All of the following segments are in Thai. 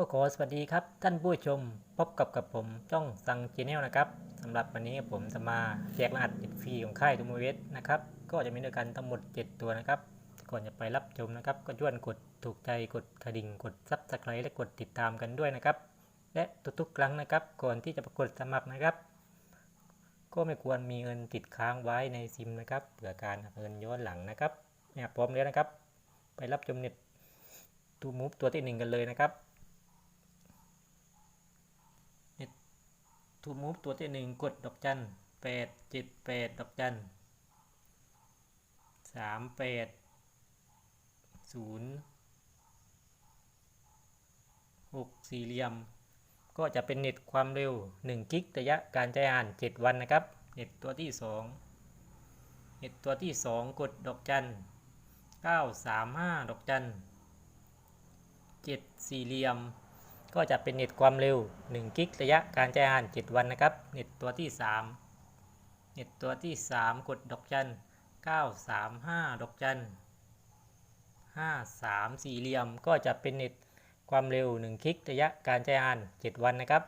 ก็ขอสวัสดีครับ ท่านผู้ชมพบกับกับผมจ้องสังจีเนลนะครับสำหรับวันนี้ผมจะมาแจกรหัสติดฟรีของค่ายทูมเวสนะครับก็จะมีด้วยกันทั้งหมด 7 ตัวนะครับก่อนจะไปรับชมนะครับ ก็ช่วยกดถูกใจกดกระดิ่งกดซับสไครต์และกดติดตามกันด้วยนะครับ และทุกๆครั้งนะครับ ก่อนที่จะประกดสมัครนะครับ ก็ไม่ควรมีเงินติดค้างไว้ในซิมนะครับเผื่อการเงินย้อนหลังนะครับเนี่ยพร้อมแล้วนะครับ ไปรับชมเน็ตตูมูฟตัวที่หนึ่งกันเลยนะครับ ทูมูฟตัวที่หนึ่งกดดอกจันแปดเจ็ดแปดดอกจันสามแปดศูนย์หกสี่เหลี่ยม ก็จะเป็นเน็ตความเร็ว1กิกระยะการใช้งาน 7 วันนะครับ เน็ตตัวที่ 2 เน็ตตัวที่ 2 กดดอกจัน935 ดอกจัน7สี่เหลี่ยม ก็จะเป็นเน็ตความเร็ว 1 กิกระยะการใช้งาน 7 วันนะครับ เน็ตตัวที่ 3 เน็ตตัวที่ 3 กดดอกจัน 935 ดอกจัน 53 สี่เหลี่ยม ก็จะเป็นเน็ตความเร็ว1กิกระยะการใช้งาน 7 วันนะครับ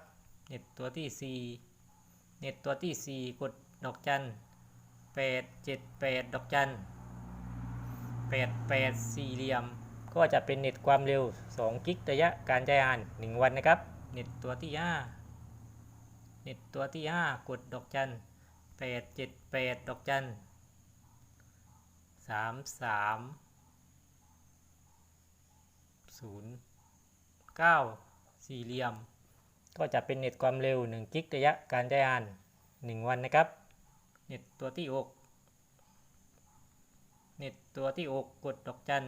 เน็ตตัวที่ 4 เน็ตตัวที่ 4 กดดอกจัน 878 ดอกจัน 88 สี่เหลี่ยม ก็จะเป็นเน็ตความเร็ว 2 กิกระยะการใช้งาน 1 วันนะครับ เน็ตตัวที่ 5 เน็ตตัวที่ 5 กดดอกจัน878 ดอกจัน33 0 9 สี่เหลี่ยม ก็จะเป็นเน็ตความเร็ว 1 กิกระยะการใช้งาน 1 วันนะครับ เน็ตตัวที่ 6 เน็ตตัวที่ 6 กดดอกจัน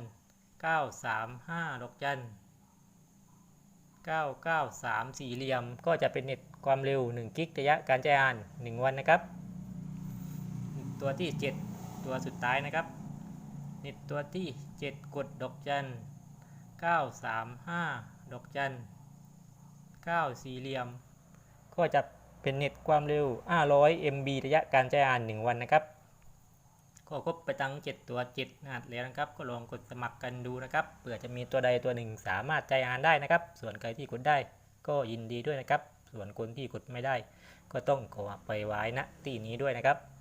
935ดอกจัน993สี่เหลี่ยมก็จะเป็นเน็ตความเร็ว1กิกระยะการใช้งาน1วันนะครับ ตัวที่7ตัวสุดท้ายนะครับ เน็ตตัวที่7กดดอกจัน935ดอกจัน9สี่เหลี่ยม ก็จะเป็นเน็ตความเร็ว500 MB ระยะการใช้งาน1วันนะครับ ก็ครบไปตั้ง 7 ตัว7นาดแล้วนะครับ ก็ลองกดสมัครกันดูนะครับเผื่อจะมีตัวใดตัวหนึ่งสามารถใจอ่านได้นะครับ ส่วนใครที่กดได้ก็ยินดีด้วยนะครับ ส่วนคนที่กดไม่ได้ ก็ต้องขอไปไว้ณที่นี้ด้วยนะครับ